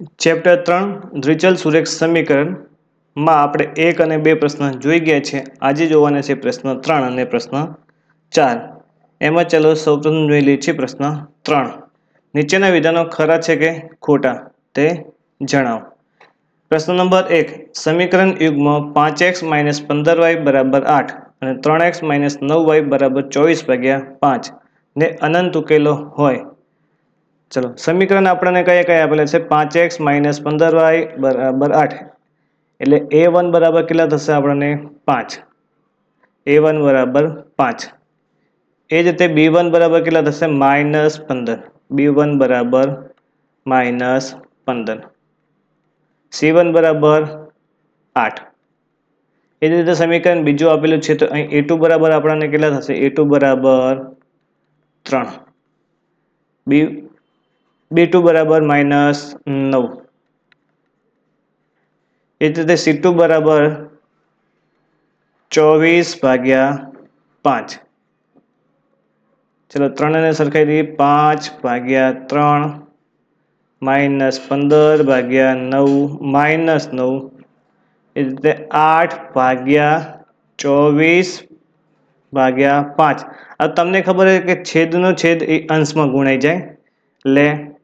Chapter ત્રણ, દ્વિચલ સુરેખ સમીકરણમાં આપણે એક અને બે પ્રશ્ન જોઈ ગયા છે. આજે જોવાના છે પ્રશ્ન ત્રણ અને પ્રશ્ન ચાર. એમાં ચાલો સૌપ્રથમ જોઈ લઈએ છીએ પ્રશ્ન ત્રણ. નીચેના વિધાનો ખરા છે કે ખોટા? તે જણાવો. પ્રશ્ન નંબર એક. સમીકરણ યુગમાં પાંચ એક્સ માઇનસ પંદર વાય બરાબર આઠ અને ત્રણ એક્સ માઇનસ નવ વાય બરાબર ચોવીસ ભાગ્યા પાંચ ને અનંત ઉકેલો હોય. ચલો, સમીકરણ આપણને કયા કયા આપેલા છે? પાંચ એક્સ માઇનસ પંદર વાય બરાબર આઠ. એટલે એ વન બરાબર કેટલા થશે આપણને? પાંચ. એ વન બરાબર પાંચ. એ જ રીતે બી વન બરાબર કેટલા થશે? માઇનસ પંદર. બી વન બરાબર માઇનસ પંદર. સી વન બરાબર આઠ. એ જ રીતે સમીકરણ બીજું આપેલું છે, તો અહીં એ ટુ બરાબર આપણને કેટલા થશે? એ ટુ બરાબર ત્રણ. બી બી ટુ બરાબર માઇનસ નવ. એ જ રીતે સી ટુ બરાબર ચોવીસ ભાગ્યા પાંચ. ચલો ત્રણને સરખાઈ દઈએ, પાંચ ભાગ્યા ત્રણ માઇનસ પંદર ભાગ્યા નવ માઇનસ નવ. એ રીતે આઠ ભાગ્યા ચોવીસ ભાગ્યા પાંચ. આ તમને ખબર છે કે છેદનો છેદ એ અંશમાં ગુણાઈ જાય. એટલે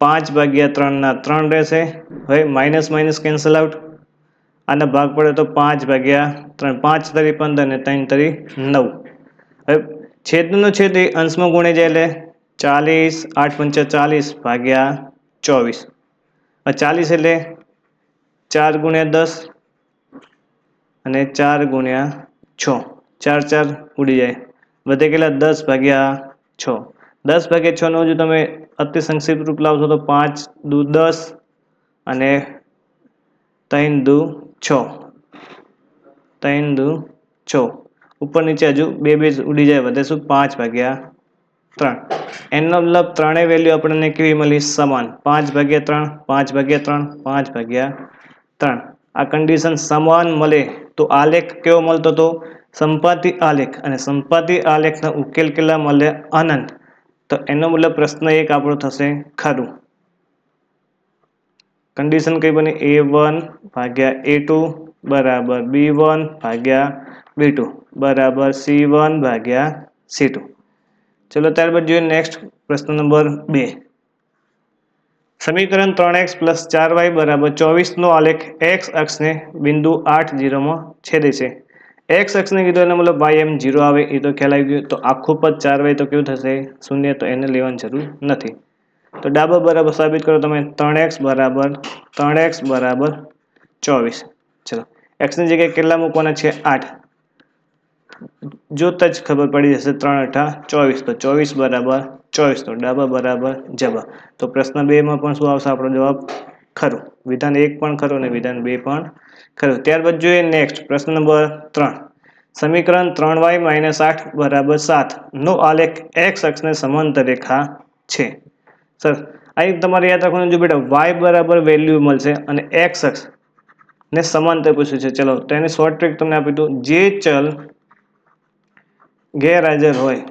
પાંચ ભાગ્યા ત્રણના ત્રણ રહેશે. હવે માઇનસ માઇનસ કેન્સલ આઉટ આના ભાગ પડે તો પાંચ ભાગ્યા ત્રણ, પાંચ તરી પંદર ને ત્રણ તરી નવ. હવે છેદનો છેદ એ અંશમાં ગુણાઈ જાય એટલે ચાલીસ, આઠ પંચા ચાલીસ ભાગ્યા ચોવીસ. ચાલીસ એટલે ચાર ગુણ્યા દસ અને ચાર ગુણ્યા છ. ચાર ચાર ઉડી જાય. વધે કેટલા? દસ ભાગ્યા છ. દસ ભાગ્યા છ નો જો તમે અતિ સંક્ષિપ્ત રૂપ લાવશો તો પાંચ, દુ, દસ અને ત્રણ, દુ, છ. ત્રણ, દુ, છ. ઉપર નીચે હજુ બે બે ઉડી જાય, વધે શું? પાંચ ભાગ્યા ત્રણ. એનો મતલબ ત્રણેય વેલ્યુ આપણને કેવી મળી? સમાન. પાંચ ભાગ્યા ત્રણ, પાંચ ભાગ્યા ત્રણ, પાંચ ભાગ્યા ત્રણ. આ કન્ડિશન સમાન મળે તો આલેખ કેવો મળતો હતો સંપાતી આલેખ. અને સંપાતી આલેખના ઉકેલ કેટલા મળે? અનંત. તો એનો મતલબ પ્રશ્ન એક આપણો થશે, ખરું. કન્ડિશન કઈ બની? એ વન ભાગ્યા એ ટુ બરાબર બી વન ભાગ્યા બી ટુ બરાબર સી વન ભાગ્યા સી ટુ ચલો ત્યારબાદ જોઈએ નેક્સ્ટ પ્રશ્ન નંબર બે. સમીકરણ ત્રણ એક્સ પ્લસ ચાર વાય બરાબર ચોવીસનો આલેખ એક્સ અક્ષને બિંદુ આઠ જીરોમાં છેદે છે. એક્સ એક્સને કીધું એને મતલબ વાય એમ જીરો આવે, એ તો ખ્યાલ આવી ગયો. તો આખું પદ ચાર વાય તો કેવું થશે? શૂન્ય, તો એને લેવાની જરૂર નથી. તો ડાબા બરાબર સાબિત કરો તમે. ત્રણ એક્સ બરાબર, ત્રણ એક્સ બરાબર ચોવીસ. ચલો. એક્સની જગ્યાએ કેટલા મૂકવાના છે? આઠ. જોતા જ ખબર પડી જશે ત્રણ અઠા ચોવીસ. તો ચોવીસ બરાબર ચોવીસ. તો ડાબા બરાબર જબા તો પ્રશ્ન બેમાં પણ શું આવશે? આપણો જવાબ ખરું. વિધાન એક પણ ખરું અને વિધાન બે પણ ખરું. ત્યારબાદ જોઈએ નેક્સ્ટ પ્રશ્ન નંબર ત્રણ. સમીકરણ ત્રણ વાય માઇનસ આઠ બરાબર સાત નો આલેખ એક્સ અક્ષને સમાંતર રેખા છે. સર અહીં તમારે યાદ રાખવાનું જો બેટા વાય બરાબર વેલ્યુ મળશે અને એક્સ અક્ષ ને સમાંતર પૂછ્યું છે. ચલો, તો એની શોર્ટ ટ્રીક તમને આપી દઉં. જે ચલ ગેરહાજર હોય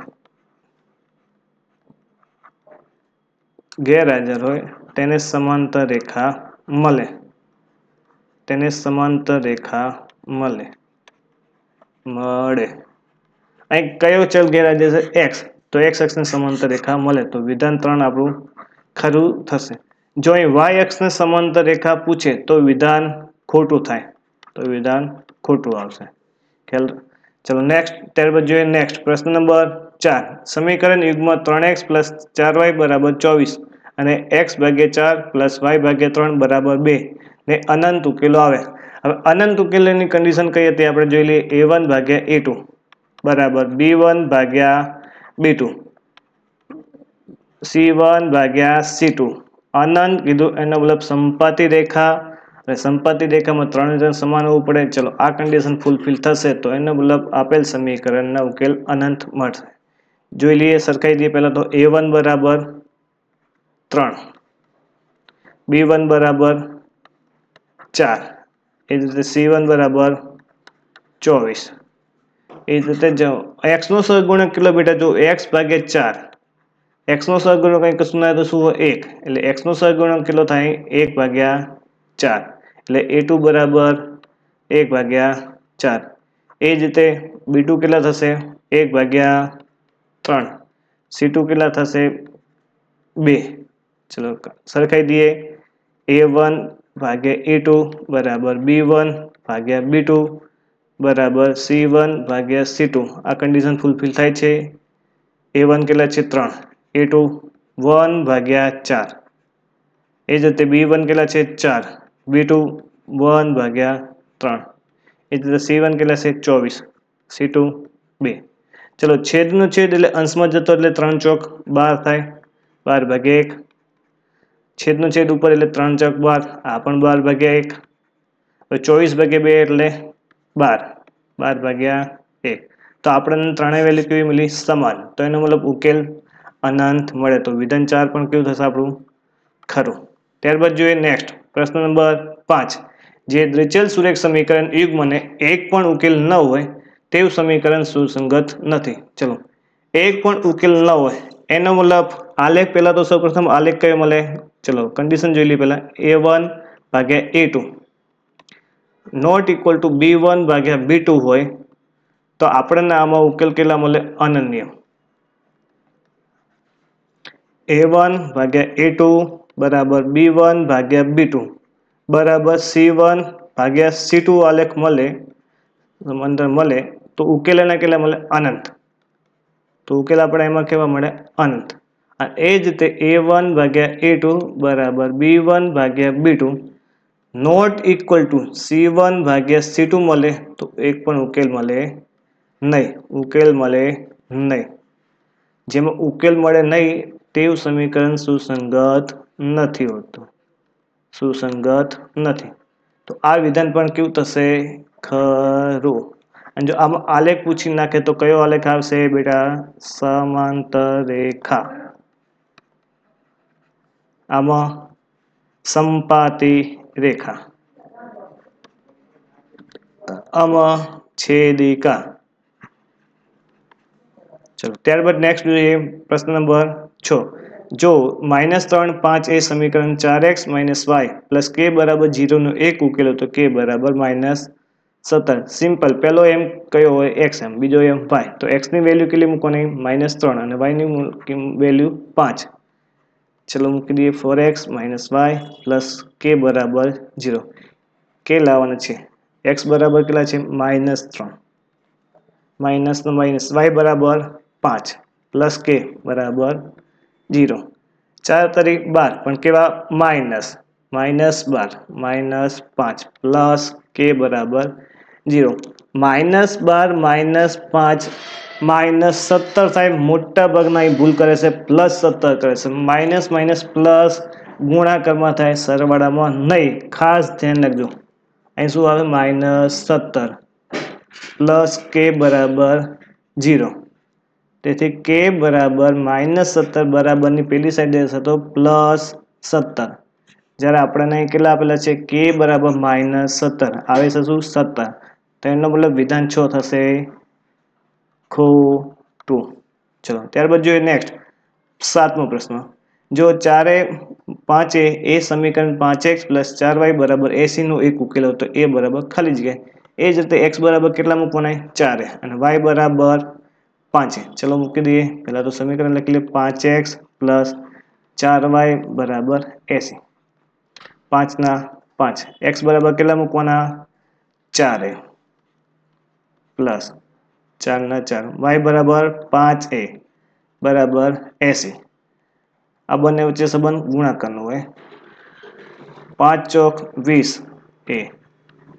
ગેરહાજર હોય, તેને સમાંતર રેખા મળે. તેને સમાંતર રેખા મળે. મળે. અહીં કયો ચલ ગેરહાજર છે? એક્સ તો એક્સ અક્ષને સમાંતર રેખા મળે તો વિધાન ત્રણ આપણું ખરું થશે. જો અહીં વાય અક્ષને સમાંતર રેખા પૂછે તો વિધાન ખોટું થાય. તો વિધાન ખોટું આવશે. ખ્યાલ ચલો નેક્સ્ટ ત્યારબાદ જોઈએ નેક્સ્ટ પ્રશ્ન નંબર ચાર. સમીકરણ યુગમાં ત્રણ એક્સ પ્લસ ચાર વાય બરાબર ચોવીસ અને એક્સ ભાગ્યા ચાર પ્લસ વાય ભાગ્યા ત્રણ બરાબર બે. ને અનંત ઉકેલો આવે. હવે અનંત ઉકેલોની કન્ડિશન કઈ હતી? આપણે જોઈ લઈએ એ વન ભાગ્યા એ ટુ બરાબર. બી વન ભાગ્યા બી ટુ સી વન ભાગ્યા સી ટુ અનંત કીધું એનો મતલબ સંપાતિ રેખા. અને સંપાતિ રેખામાં ત્રણ જણ સમાન હોવું પડે. ચલો, આ કન્ડિશન ફૂલફિલ થશે તો એનો મતલબ આપેલ સમીકરણના ઉકેલ અનંત મળશે. જોઈ લઈએ, સરખાઈ દઈએ પહેલાં તો એ વન બરાબર ત્રણ. બી વન બરાબર ચાર એ જ રીતે સી વન બરાબર ચોવીસ એ જ રીતે જો એક્સનો સહગુણક કેટલો બેટા જો એક્સ ભાગ્યા ચાર એક્સનો સહગુણક કંઈ કશું ના હોય તો શું હોય એક એટલે એક્સનો સહગુણક કેટલો થાય એક ભાગ્યા ચાર એટલે એ ટુ બરાબર એક ભાગ્યા ચાર એ જ રીતે બી ટુ કેટલા થશે એક ભાગ્યા ત્રણ સી ટુ કેટલા થશે બે ચલો સરખાઈ દઈએ એ વન ભાગ્યા એ ટુ બરાબર બી વન ભાગ્યા બી ટુ બરાબર સી વન ભાગ્યા સી ટુ. આ કન્ડિશન ફૂલફિલ થાય છે. એ વન કેટલા છે? ત્રણ. એ ટુ વન ભાગ્યા ચાર. એ જ રીતે બી વન કેટલા છે? ચાર. બી ટુ વન ભાગ્યા ત્રણ. એ જ રીતે સી વન કેટલા છે? ચોવીસ. સી ટુ બે. ચલો છેદનો છેદ એટલે અંશમાં જતો એટલે ત્રણ ચોક બાર થાય. બાર ભાગ્યા એક. છેદનો છેદ ઉપર એટલે ત્રણ ચક બાર, આ પણ બાર ભાગ્યા એક. ચોવીસ ભાગ્યા બે એટલે બાર. બાર ભાગ્યા એક. તો આપણને ત્રણેય વેલ્યુ કેવી મળી? સમાન. તો એનો મતલબ ઉકેલ અનંત મળે. તો વિધાન ચાર પણ કેવું થશે આપણું? ખરું. ત્યારબાદ જોઈએ નેક્સ્ટ પ્રશ્ન નંબર પાંચ. જે દ્રિચલ સુરેખ સમીકરણ યુગ્મને એક પણ ઉકેલ ન હોય, તેવું સમીકરણ સુસંગત નથી. ચલો. એક પણ ઉકેલ ન હોય, એનો મતલબ આલેખ પહેલાં તો સૌપ્રથમ આલેખ કયો મળે? ચલો કન્ડિશન જોઈ લઈએ પહેલા એ વન ભાગ્યા A two not equal to B one ભાગ્યા બી ટુ હોય તો આપણને આમાં ઉકેલ કેટલા મળે અનન્ય એ વન ભાગ્યા એ ટુ બરાબર બી વન ભાગ્યા બી ટુ બરાબર સી વન ભાગ્યા સી ટુ આલેખ મળે અંદર મળે તો ઉકેલ એના કેટલા મળે અનંત તો ઉકેલ આપણે એમાં કેવા મળે અનંત અને એ જ રીતે એ વન ભાગ્યા એ ટુ બરાબર બી વન ભાગ્યા B two not equal to C one ભાગ્યા સી ટુ મળે તો એક પણ ઉકેલ મળે નહીં. ઉકેલ મળે નહીં. જેમાં ઉકેલ મળે નહીં તેવું સમીકરણ સુસંગત નથી હોતું. સુસંગત નથી. તો આ વિધાન પણ કેવું થશે? ખરું. અને જો આમાં આલેખ પૂછી નાખે તો કયો આલેખ આવશે બેટા? સમાંતર રેખા. આમાં સંપાતી રેખા. આમાં છેદિકા. ચલો, ત્યારબાદ નેક્સ્ટ જોઈએ પ્રશ્ન નંબર છ. જો માઇનસ ત્રણ પાંચ એ સમીકરણ ચાર એક્સ માઇનસ વાય પ્લસ કે બરાબર જીરોનો એક ઉકેલો તો કે બરાબર માઇનસ સત્તર. સિમ્પલ પહેલો એમ કયો હોય? એક્સ એમ. બીજો એમ વાય. તો એક્સની વેલ્યુ કેટલી મૂકવાની? માઇનસ ત્રણ અને વાયની વેલ્યુ પાંચ. ચલો મૂકી દઈએ four x minus y plus k બરાબર જીરો કે લાવવાના છે. એક્સ બરાબર કેટલા છે? માઇનસ ત્રણ. માઇનસનો માઇનસ વાય બરાબર પાંચ. પ્લસ કે બરાબર જીરો ચાર તારીખ બાર. પણ કેવા? માઇનસ માઇનસ બાર. માઇનસ પાંચ. પ્લસ કે બરાબર જીરો. માઇનસ બાર, માઇનસ પાંચ, માઇનસ સત્તર થાય મોટા ભાગના અહીં ભૂલ કરે છે, પ્લસ સત્તર કરે છે. માઇનસ માઇનસ, પ્લસ ગુણાકારમાં થાય સરવાળામાં નહીં. ખાસ ધ્યાન રાખજો. અહીં શું આવે? માઇનસ સત્તર પ્લસ કે બરાબર જીરો. તેથી કે બરાબર માઇનસ સત્તર બરાબરની પેલી સાઈડ જશે તો પ્લસ સત્તર. જ્યારે આપણને કેટલા આપેલા છે? કે બરાબર માઇનસ સત્તર. આવે છે શું? સત્તર. એનો મતલબ વિધાન છ થશે. ખોટું ચલો, ત્યારબાદ જોઈએ નેક્સ્ટ સાતમો પ્રશ્ન. જો ચારે પાંચે એ સમીકરણ પાંચ એક્સ પ્લસ ચાર વાય બરાબર એસીનો એક ઉકેલો, તો એ બરાબર ખાલી જગ્યાએ. એ જ રીતે એક્સ બરાબર કેટલા મૂકવાના ચારે. અને વાય બરાબર પાંચે. ચલો, મૂકી દઈએ. પહેલાં તો સમીકરણ લખી લઈએ પાંચ એક્સ પ્લસ ચાર વાય બરાબર એસી પાંચના પાંચ. એક્સ બરાબર કેટલા મૂકવાના? ચારે. પ્લસ ચારના ચાર. વાય બરાબર પાંચ એ બરાબર એસી. આ બંને વચ્ચે સંબંધ ગુણાકારનો હોય. પાંચ ચોક વીસ એ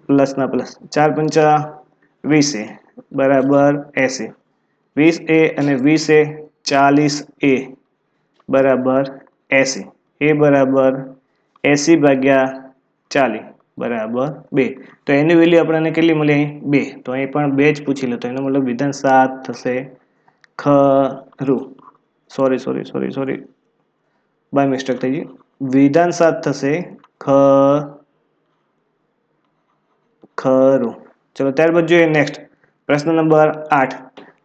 પ્લસના પ્લસ. ચાર પંચા વીસ એ બરાબર એસી. વીસ એ અને વીસ એ ચાલીસ એ બરાબર એસી. એ બરાબર એસી ભાગ્યા ચાલીસ બરાબર. બે. તો એની વેલ્યુ આપણને કેટલી મળી અહીં? બે. તો અહીં પણ બે જ પૂછી લો. તો એનો મતલબ વિધાન સાત થશે. ખરું. Sorry sorry sorry sorry by mistake થઈ ગઈ વિધાન સાત થશે. ખ. ખરું. ચલો, ત્યારબાદ જોઈએ નેક્સ્ટ પ્રશ્ન નંબર આઠ.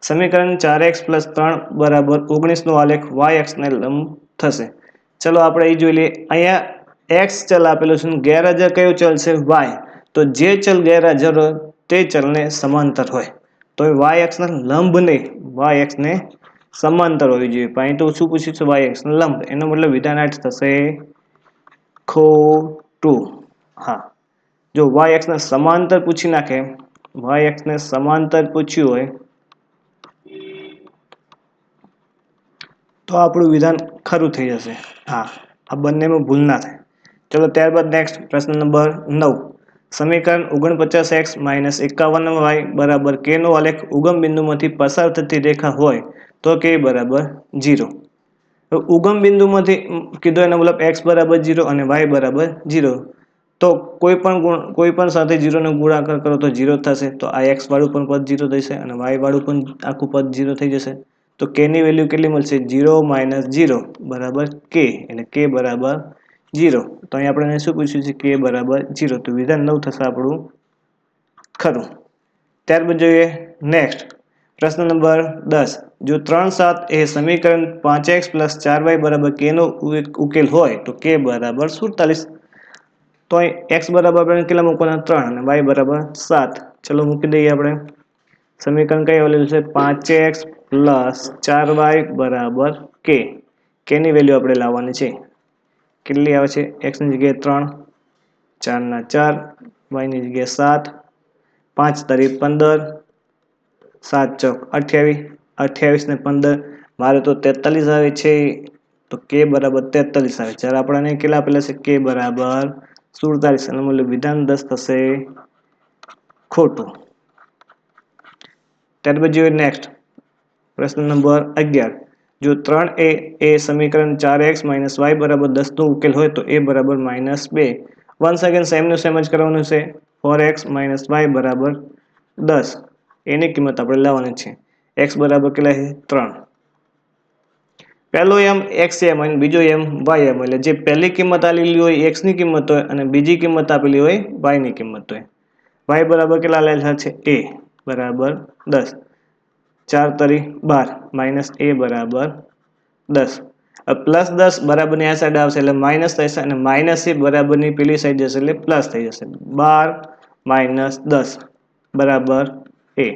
સમીકરણ ચાર એક્સ પ્લસ ત્રણ બરાબર ઓગણીસનો આલેખ વાય એક્સને લંબ થશે. ચલો, આપણે એ જોઈ લઈએ. અહીંયા એક્સ ચલ આપેલું છે ગેરહાજર કયું ચલ છે? વાય તો જે ચલ ગેરહાજર હોય તે ચલને સમાંતર હોય. તો વાય એક્સના લંબ નહીં વાય એક્સને સમાંતર હોવી જોઈએ. અહીં તો શું પૂછ્યું છે? વાય એક્સને લંબ. એનો મતલબ વિધાન આઠ થશે. ખોટું. હા. જો વાય એક્સને સમાંતર પૂછી નાખે વાય એક્સને સમાંતર પૂછ્યું હોય, તો આપણું વિધાન ખરું થઈ જશે. હા. આ બંનેમાં ભૂલ ના થાય. ચલો ત્યારબાદ નેક્સ્ટ પ્રશ્ન નંબર નવ. સમીકરણ ઓગણપચાસ એક્સ માઇનસ એકાવન વાય બરાબર કે નો આલેખ ઉગમ બિંદુમાંથી પસાર થતી રેખા હોય તો કે બરાબર જીરો ઉગમ બિંદુમાંથી કીધો એનો મતલબ એક્સ બરાબર જીરો અને વાય બરાબર જીરો તો કોઈ પણ ગુણ, કોઈ પણ સાથે જીરોનો ગુણાકાર કરો તો જીરો થશે. તો આ એક્સ વાળું પણ પદ જીરો થશે અને વાય વાળું પણ આખું પદ જીરો થઈ જશે. તો કેની વેલ્યુ કેટલી મળશે? જીરો માઇનસ જીરો બરાબર કે એટલે કે બરાબર જીરો. તો અહીં આપણે શું પૂછ્યું છે? કે બરાબર જીરો. તો વિધાન નવ થશે આપણું ખરું. ત્યારબાદ જોઈએ. નેક્સ્ટ પ્રશ્ન નંબર દસ. જો ત્રણ સાત એ સમીકરણ પાંચ એક્સ પ્લસ ચાર વાય બરાબર કેનો ઉકેલ હોય, તો કે બરાબર સુડતાલીસ. તો એક્સ બરાબર આપણે કેટલા મૂકવાના? ત્રણ અને વાય બરાબર સાત. ચલો મૂકી દઈએ આપણે. સમીકરણ કઈ આવેલું છે? પાંચ એક્સ પ્લસ ચાર વાય બરાબર કે. કેની વેલ્યુ આપણે લાવવાની છે. કેટલી આવે છે? એક્સની જગ્યાએ ત્રણ ચારના ચાર વાયની જગ્યાએ સાત, પાંચ તારીખ પંદર, સાત ચોક અઠ્યાવીસ અઠ્યાવીસ ને પંદર. મારે તો તેતાલીસ આવે છે, તો કે બરાબર તેતાલીસ આવે જ્યારે આપણને કેટલા આપેલા છે? કે બરાબર સુડતાલીસ. અને મૂલ્ય વિધાન દસ થશે ખોટું. ત્યારબાદ જોઈએ નેક્સ્ટ પ્રશ્ન નંબર અગિયાર. જો ત્રણ એ એ સમીકરણ ચાર એક્સ માઇનસ વાય બરાબર દસનો ઉકેલ હોય તો એ બરાબર માઇનસ બે. વન સેકન્ડ સેમનું સેમ જ કરવાનું છે. ફોર એક્સ માઇનસ વાય બરાબર દસ. એની કિંમત આપણે લાવવાની છે. એક્સ બરાબર કેટલા છે? ત્રણ. પહેલો એમ એક્સ એમ અને બીજો એમ વાય એમ. એટલે જે પહેલી કિંમત આપેલી હોય એક્સની કિંમત હોય અને બીજી કિંમત આપેલી હોય વાયની કિંમત હોય. વાય બરાબર કેટલા લેલા છે? એ બરાબર દસ. ચાર તરી બાર માઇનસ એ બરાબર દસ. પ્લસ દસ બરાબરની આ સાઈડ આવશે એટલે માઇનસ થશે અને માઇનસ એ બરાબરની પેલી સાઈડ જશે એટલે પ્લસ થઈ જશે. બાર માઇનસ દસ બરાબર એ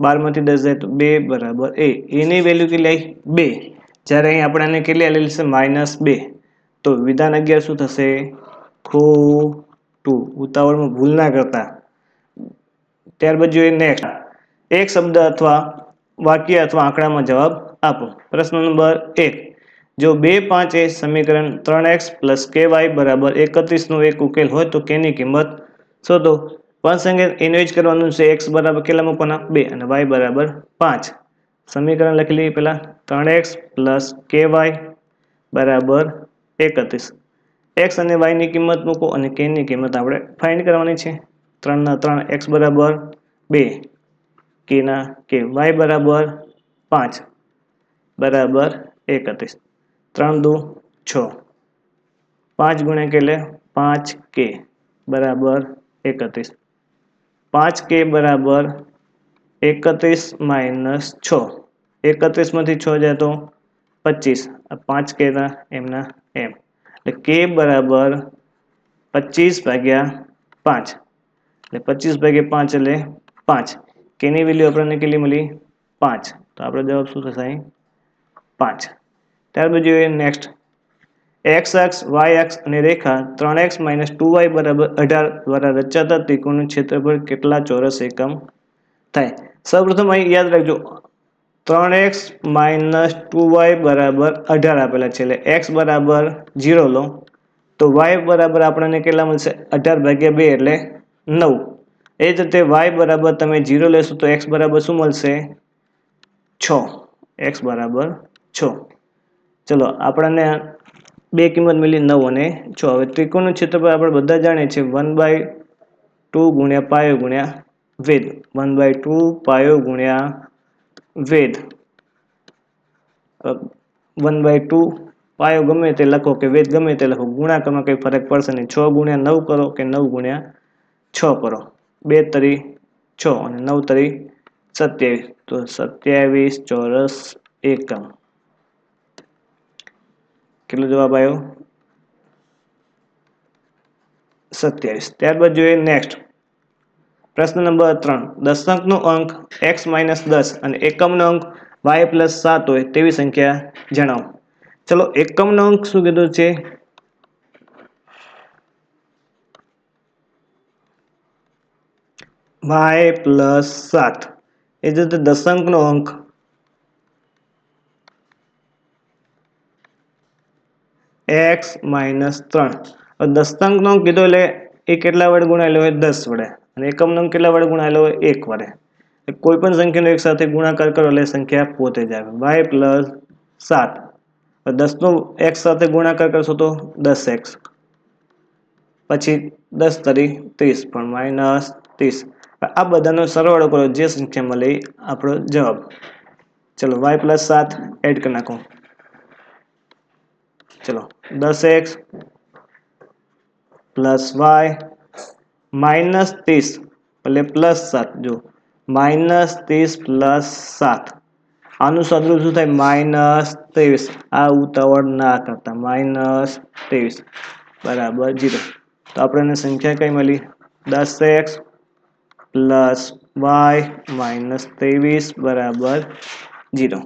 બારમાંથી દસ જાય તો બે બરાબર એ એની વેલ્યુ કેટલી આવી? બે. જ્યારે અહીં આપણે આને કેટલી આવેલી છે? માઇનસ બે. તો વિધાન અગિયાર શું થશે? ખોટું ઉતાવળમાં ભૂલ ના કરતા. ત્યારબાદ જોઈએ નેક્સ્ટ એક શબ્દ અથવા વાક્ય અથવા આંકડામાં જવાબ આપો. પ્રશ્ન નંબર એક. જો બે પાંચ એ સમીકરણ ત્રણ એક્સ પ્લસ કે વાય બરાબર એકત્રીસનો એક ઉકેલ હોય તો કેની કિંમત શોધો? પાંચ અંગે એનો જ કરવાનું છે એક્સ બરાબર કેટલા મૂકવાના? બે અને વાય બરાબર પાંચ. સમીકરણ લખી લઈએ પહેલાં ત્રણ એક્સ પ્લસ કે વાય બરાબર એકત્રીસ. એક્સ અને વાયની કિંમત મૂકો અને કેની કિંમત આપણે ફાઇન્ડ કરવાની છે? ત્રણના ત્રણ એક્સ બરાબર બે. કેના કે વાય બરાબર પાંચ બરાબર એકત્રીસ ત્રણ દુ છ પાંચ ગુણ્યા કે એટલે પાંચ કે બરાબર એકત્રીસ પાંચ કે બરાબર એકત્રીસ માઇનસ છ એકત્રીસમાંથી છ જાય તો પચીસ પાંચ કેના એમના એમ એટલે કે બરાબર પચીસ ભાગ્યા પાંચ એટલે પચીસ ભાગ્યા પાંચ એટલે પાંચ કેની વેલ્યુ આપણને કેટલી મળી? પાંચ. તો આપણો જવાબ શું થશે અહીં? પાંચ. ત્યારબાદ જોઈએ next x x y x અને રેખા ત્રણ એક્સ માઇનસ ટુ વાય બરાબર અઢાર દ્વારા રચાતા ત્રિકોણનું ક્ષેત્રફળ કેટલા ચોરસ એકમ થાય? સૌપ્રથમ અહીં યાદ રાખજો, ત્રણ એક્સ માઇનસ ટુ વાય બરાબર અઢાર આપેલા છે. એટલે એક્સ બરાબર જીરો લો. તો વાય બરાબર આપણને કેટલા મળશે? અઢાર ભાગ્યા બે એટલે નવ. એ જ રીતે વાય બરાબર તમે જીરો લેશો તો એક્સ બરાબર શું મળશે? છ. એક્સ બરાબર છ. ચલો, આપણને બે કિંમત મળી નવ અને છ. હવે ત્રિકોણનું ક્ષેત્રફળ આપણે બધા જાણીએ છીએ. વન બાય ટુ ગુણ્યા પાયો ગુણ્યા વેદ. વન બાય ટુ પાયો ગુણ્યા વેદ. વન બાય ટુ પાયો ગમે તે લખો કે વેદ ગમે તે લખો. ગુણાકારમાં કંઈ ફરક પડશે નહીં. છ ગુણ્યા નવ કરો કે નવ ગુણ્યા છ કરો. બે તરી છ અને નવ તરી સત્યાવીસ. તો સત્યાવીસ ચોરસ એકમ. કેટલો જવાબ આવ્યો સત્યાવીસ. ત્યારબાદ જોઈએ નેક્સ્ટ પ્રશ્ન નંબર ત્રણ. દશાંકનો અંક એક્સ માઇનસ દસ અને એકમનો અંક વાય પ્લસ સાત હોય તેવી સંખ્યા જણાવો. ચલો એકમનો અંક શું કીધું છે? વાય પ્લસ સાત. એ જ રીતે દશાંકનો અંક. એક્સ માઇનસ ત્રણ. દશાંકનો અંક કીધો એટલે એ કેટલા વડે ગુણાયેલો હોય? દસ વડે. અને એકમનો અંક કેટલા વડે ગુણાયેલો હોય? એક વડે. કોઈ પણ સંખ્યાનો એક સાથે ગુણાકાર કરો એટલે સંખ્યા પોતે જ આવે. વાય પ્લસ સાત. દસનો એક્સ સાથે ગુણાકાર કરશો તો દસ એક્સ પછી દસ તરી ત્રીસ પણ માઇનસ ત્રીસ. આ બધાનો સરવાળો કરો. જે સંખ્યા મળે આપણો જવાબ. ચલો વાય પ્લસ સાત એડ કરી નાખો. ચલો, દસ એક્સ પ્લસ વાય માઇનસ ત્રીસ. એટલે પ્લસ સાત, જો. માઇનસ ત્રીસ પ્લસ સાત. આનું સદરૂપ શું થાય? માઇનસ ત્રેવીસ. આ ઉતાવળ ના કરતા. માઇનસ ત્રેવીસ. બરાબર, જીરો. તો આપણને સંખ્યા કઈ મળી? દસ એક્સ પ્લસ વાય માઇનસ ત્રેવીસ બરાબર જીરો.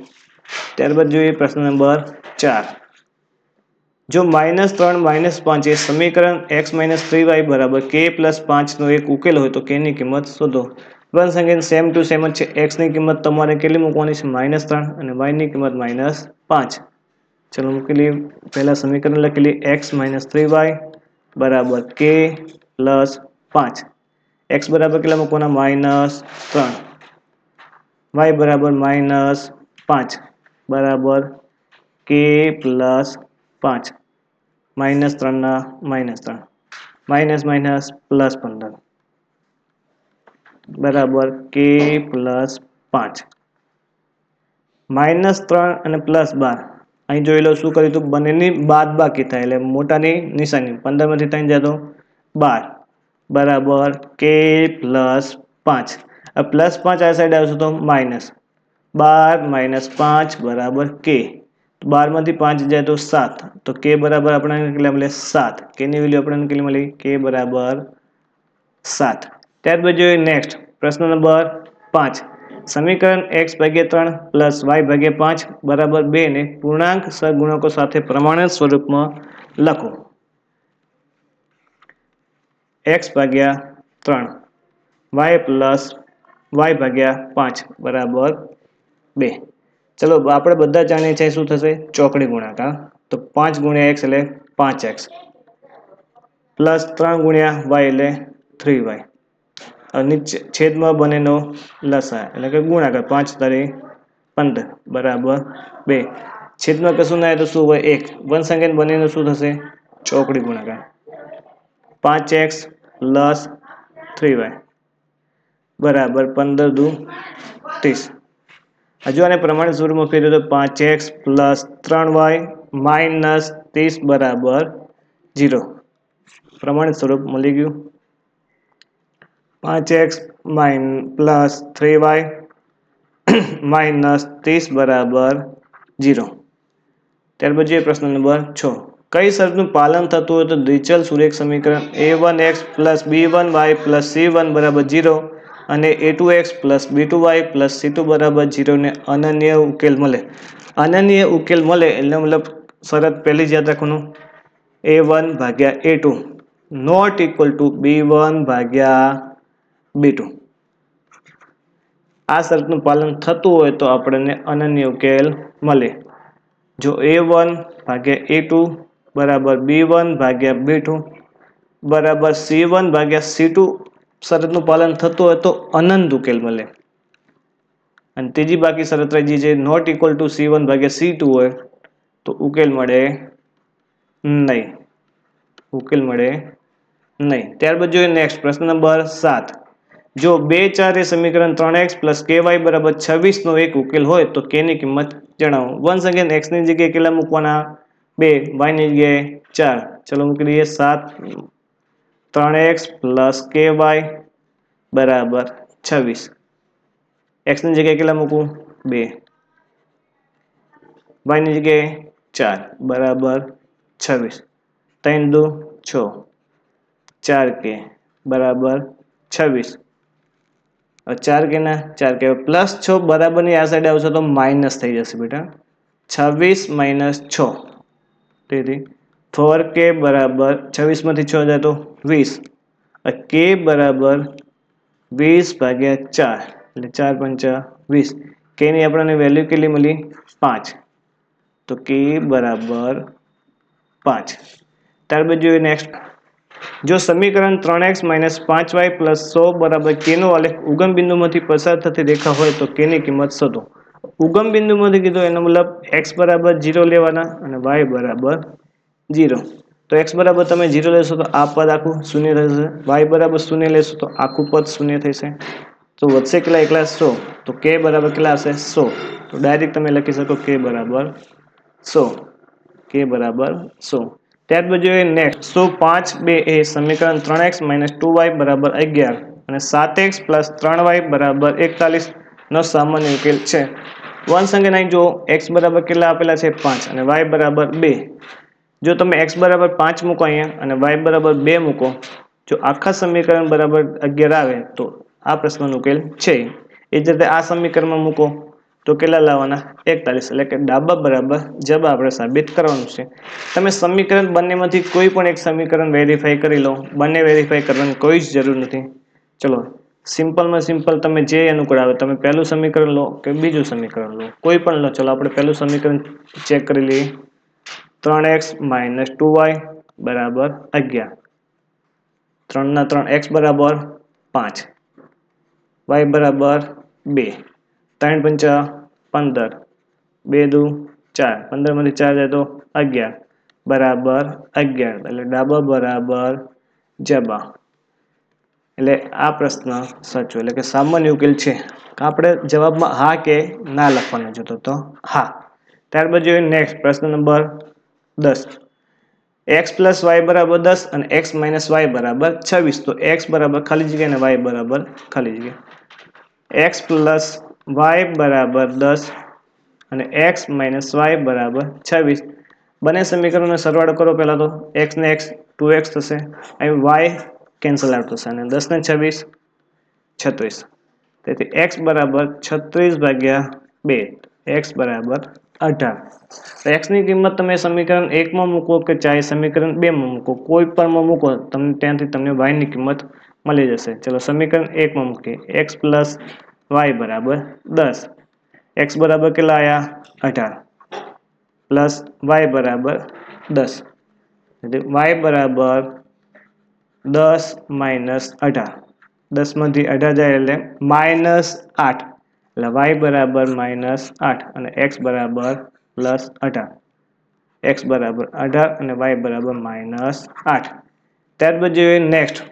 ત્યારબાદ જોઈએ પ્રશ્ન નંબર ચાર. જો માઇનસ ત્રણ માઇનસ પાંચ એ સમીકરણ એક્સ માઇનસ થ્રી વાય બરાબર કે પ્લસ પાંચનો એક ઉકેલ હોય તો કેની કિંમત શોધો? વન સંખ્યા સેમ ટુ સેમ જ છે. એક્સની કિંમત તમારે કેટલી મૂકવાની છે? માઇનસ ત્રણ અને વાયની કિંમત માઇનસ પાંચ. ચલો મૂકેલી પહેલા સમીકરણ લખેલી એક્સ માઇનસ થ્રી વાય બરાબર કે પ્લસ પાંચ. એક્સ બરાબર કેટલા મૂકવાના? માઇનસ ત્રણ. વાય બરાબર માઇનસ પાંચ. બરાબર કે પ્લસ પાંચ. માઇનસ ત્રણના માઇનસ ત્રણ. માઇનસ માઇનસ પ્લસ પંદર. બરાબર કે પ્લસ પાંચ. માઇનસ ત્રણ અને પ્લસ બાર. અહીં જોઈ લો શું કર્યું હતું? બંનેની બાદ બાકી થાય એટલે મોટાની નિશાની. પંદરમાંથી ત્રણ જતો બાર. બરાબર કે પ્લસ પાંચ પ્લસ પાંચ આ સાઈડ આવશે તો માઇનસ બાર માઇનસ પાંચ બરાબર કે બારમાંથી પાંચ જાય તો સાત તો કે બરાબર આપણને કેટલા મળે સાત કેની વેલ્યુ આપણને કેટલી મળી કે બરાબર સાત ત્યારબાદ જોઈએ નેક્સ્ટ પ્રશ્ન નંબર પાંચ સમીકરણ એક્સ ભાગ્યા ત્રણ પ્લસ વાય ભાગ્યા પાંચ બરાબર બે ને પૂર્ણાંક સહગુણકો સાથે પ્રમાણિત સ્વરૂપમાં લખો એક્સ ભાગ્યા ત્રણ. વાય પ્લસ વાય ભાગ્યા પાંચ. બરાબર બે. ચલો આપણે બધા જાણીએ છીએ શું થશે? ચોકડી ગુણાકાર તો પાંચ ગુણ્યા એક્સ એટલે પાંચ એક્સ પ્લસ ત્રણ ગુણ્યા વાય એટલે થ્રી વાય અને છેદમાં બનેનો લસા એટલે કે ગુણાકાર, પાંચ તારી પંદર. બરાબર બે. છેદમાં કશું ના તો શું હોય? એક. વન સંખ્યા બનેનો શું થશે? ચોકડી ગુણાકાર. પાંચ એક્સ પ્લસ થ્રી વાય. બરાબર, પંદર દુ ત્રીસ. હજુ આને પ્રમાણિત સ્વરૂપમાં ફેરવ્યું તો પાંચ એક્સ પ્લસ ત્રણ વાય માઇનસ ત્રીસ બરાબર જીરો પ્રમાણિત સ્વરૂપ મળી ગયું. પાંચ x minus plus three y minus ત્રીસ બરાબર જીરો ત્યાર પછી પ્રશ્ન નંબર છ. કઈ શરતનું પાલન થતું હોય તો દ્વિચલ સુરેખ સમીકરણ a one x plus b one y plus c one બરાબર ઝીરો અને a two x plus b two y plus c two બરાબર ઝીરોને અનન્ય ઉકેલ મળે. અનન્ય ઉકેલ મળે એટલે મતલબ શરત પહેલી જ યાદ રાખવાનું. એ વન ભાગ્યા a two not equal to b one ભાગ્યા બી ટુ આ શરતનું પાલન થતું હોય તો આપણને અનન્ય ઉકેલ મળે. જો એ વન ભાગ્યા એ ટુ બરાબર બી વન ભાગ્યા બી ટુ, બરાબર સી વન ભાગ્યા સી ટુ, શરતનું પાલન થતું હોય તો અનંત ઉકેલ મળે. અને ત્રીજી બાકી શરત રહી જે not equal to c one ભાગ્યા સી ટુ હોય તો ઉકેલ મળે નહીં. ઉકેલ મળે નહીં. ત્યારબાદ જોઈએ નેક્સ્ટ પ્રશ્ન નંબર સાત. જો બે ચાર એ સમીકરણ ત્રણ એક્સ પ્લસ કે વાય બરાબર છવ્વીસનો એક ઉકેલ હોય તો કેની કિંમત જણાવો. વન સેકન્ડ એક્સની જગ્યાએ કેટલા મૂકવાના? બે વાયની જગ્યાએ ચાર. ચલો મૂકી દઈએ સાત. ત્રણ એક્સ પ્લસ કે વાય બરાબર છવ્વીસ. એક્સની જગ્યાએ કેટલા મૂકું? બે. વાયની જગ્યાએ ચાર. બરાબર છવ્વીસ. ત્રણ દુ છ. ચાર કે. બરાબર છવ્વીસ. ચાર કે ના? ચાર કે. પ્લસ છ બરાબરની આ સાઈડ આવશે તો માઇનસ થઈ જશે બેટા. છવ્વીસ માઇનસ છ. તેથી ફોર કે બરાબર છવ્વીસમાંથી છ જાય તો વીસ. કે બરાબર વીસ ભાગ્યા ચાર, એટલે ચાર પંચા વીસ. કેની આપણને વેલ્યુ કેટલી મળી? પાંચ. તો કે બરાબર પાંચ. ત્યારબાદ જોઈએ નેક્સ્ટ જો સમીકરણ ત્રણ એક્સ માઇનસ પાંચ વાય પ્લસ સો બરાબર કેનો આલેખ ઉગમ બિંદુમાંથી પસાર થતી રેખા હોય તો કેની કિંમત શોધો. ઉગમ બિંદુમાંથી કીધું એનો મતલબ એક્સ બરાબર જીરો લેવાના અને વાય બરાબર જીરો તો એક્સ બરાબર તમે જીરો લેશો તો આ પદ આખું શૂન્ય થશે વાય બરાબર શૂન્ય લેશો તો આખું પદ શૂન્ય થશે તો વધશે કેટલા? એકલા સો. તો કે બરાબર કેટલા હશે? સો. તો ડાયરેક્ટ તમે લખી શકો કે બરાબર સો. કે બરાબર સો. ત્યારબાદ જોઈએ નેક્સ્ટ સો પાંચ બે એ સમીકરણ ત્રણ એક્સ માઇનસ ટુ વાય બરાબર અગિયાર. અને સાત એક્સ પ્લસ ત્રણ વાય બરાબર એકતાલીસ નો સામાન્ય ઉકેલ છે. વન સંખ્યા નહીં જો એક્સ બરાબર કેટલા આપેલા છે? પાંચ. અને વાય બરાબર બે. જો તમે એક્સ બરાબર પાંચ મૂકો અહીંયા અને વાય બરાબર બે મૂકો, જો આખા સમીકરણ બરાબર અગિયાર આવે, તો આ પ્રશ્નનો ઉકેલ છે. એ જ રીતે આ સમીકરણમાં મૂકો, તો કેટલા લાવવાના? એકતાલીસ. એટલે કે ડાબા બરાબર જબ આપણે સાબિત કરવાનું છે. તમે સમીકરણ બંનેમાંથી કોઈ પણ એક સમીકરણ વેરીફાઈ કરી લો. બંને વેરીફાઈ કરવાની કોઈ જ જરૂર નથી. ચલો સિમ્પલમાં સિમ્પલ તમે જે અનુકૂળ આવે, તમે પહેલું સમીકરણ લો કે બીજું સમીકરણ લો. કોઈ પણ લો, ચલો આપણે પહેલું સમીકરણ ચેક કરી લઈએ. ત્રણ એક્સ માઇનસ ટુ વાય બરાબર અગિયાર. ત્રણના ત્રણ એક્સ બરાબર પાંચ. વાય બરાબર બે. ત્રણ પંચા પંદર. બે દુ ચાર. પંદરમાંથી ચાર જાય તો અગિયાર. બરાબર અગિયાર. એટલે ડાબા બરાબર જબા એટલે આ પ્રશ્ન સાચો, એટલે કે સામાન્ય ઉકેલ છે. આપણે જવાબમાં હા કે ના લખવાનો જોતો તો હા. ત્યારબાદ જોઈએ નેક્સ્ટ પ્રશ્ન નંબર દસ. એક્સ પ્લસ વાય બરાબર દસ અને એક્સ માઇનસ વાય બરાબર છવ્વીસ. તો એક્સ બરાબર ખાલી જગ્યા અને વાય બરાબર ખાલી જગ્યા એક્સ પ્લસ વાય બરાબર દસ અને એક્સ માઇનસ વાય બરાબર છવ્વીસ. બંને સમીકરણનો સરવાળો કરો પહેલાં તો. એક્સ ને એક્સ ટુ એક્સ થશે. અહીં વાય કેન્સલ આઉટ થશે. અને દસ ને છવ્વીસ, છત્રીસ. તેથી એક્સ બરાબર છત્રીસ ભાગ્યા બે. એક્સ બરાબર અઢાર. એક્સની કિંમત તમે સમીકરણ એકમાં મૂકો કે ચાહે સમીકરણ બેમાં મૂકો. કોઈ પણમાં મૂકો, તમને ત્યાંથી તમને વાયની કિંમત મળી જશે. ચલો સમીકરણ એકમાં મૂકીએ. એક્સ પ્લસ વાય બરાબર દસ. એક્સ બરાબર કેટલા આવ્યા અઢાર. પ્લસ વાય બરાબર દસ. વાય બરાબર દસ માઇનસ અઢાર. દસમાંથી અઢાર જાય એટલે માઇનસ આઠ. એટલે વાય બરાબર માઇનસ આઠ અને એક્સ બરાબર પ્લસ અઢાર. એક્સ બરાબર અઢાર અને વાય બરાબર માઇનસ આઠ. ત્યારબાદ જોઈએ નેક્સ્ટ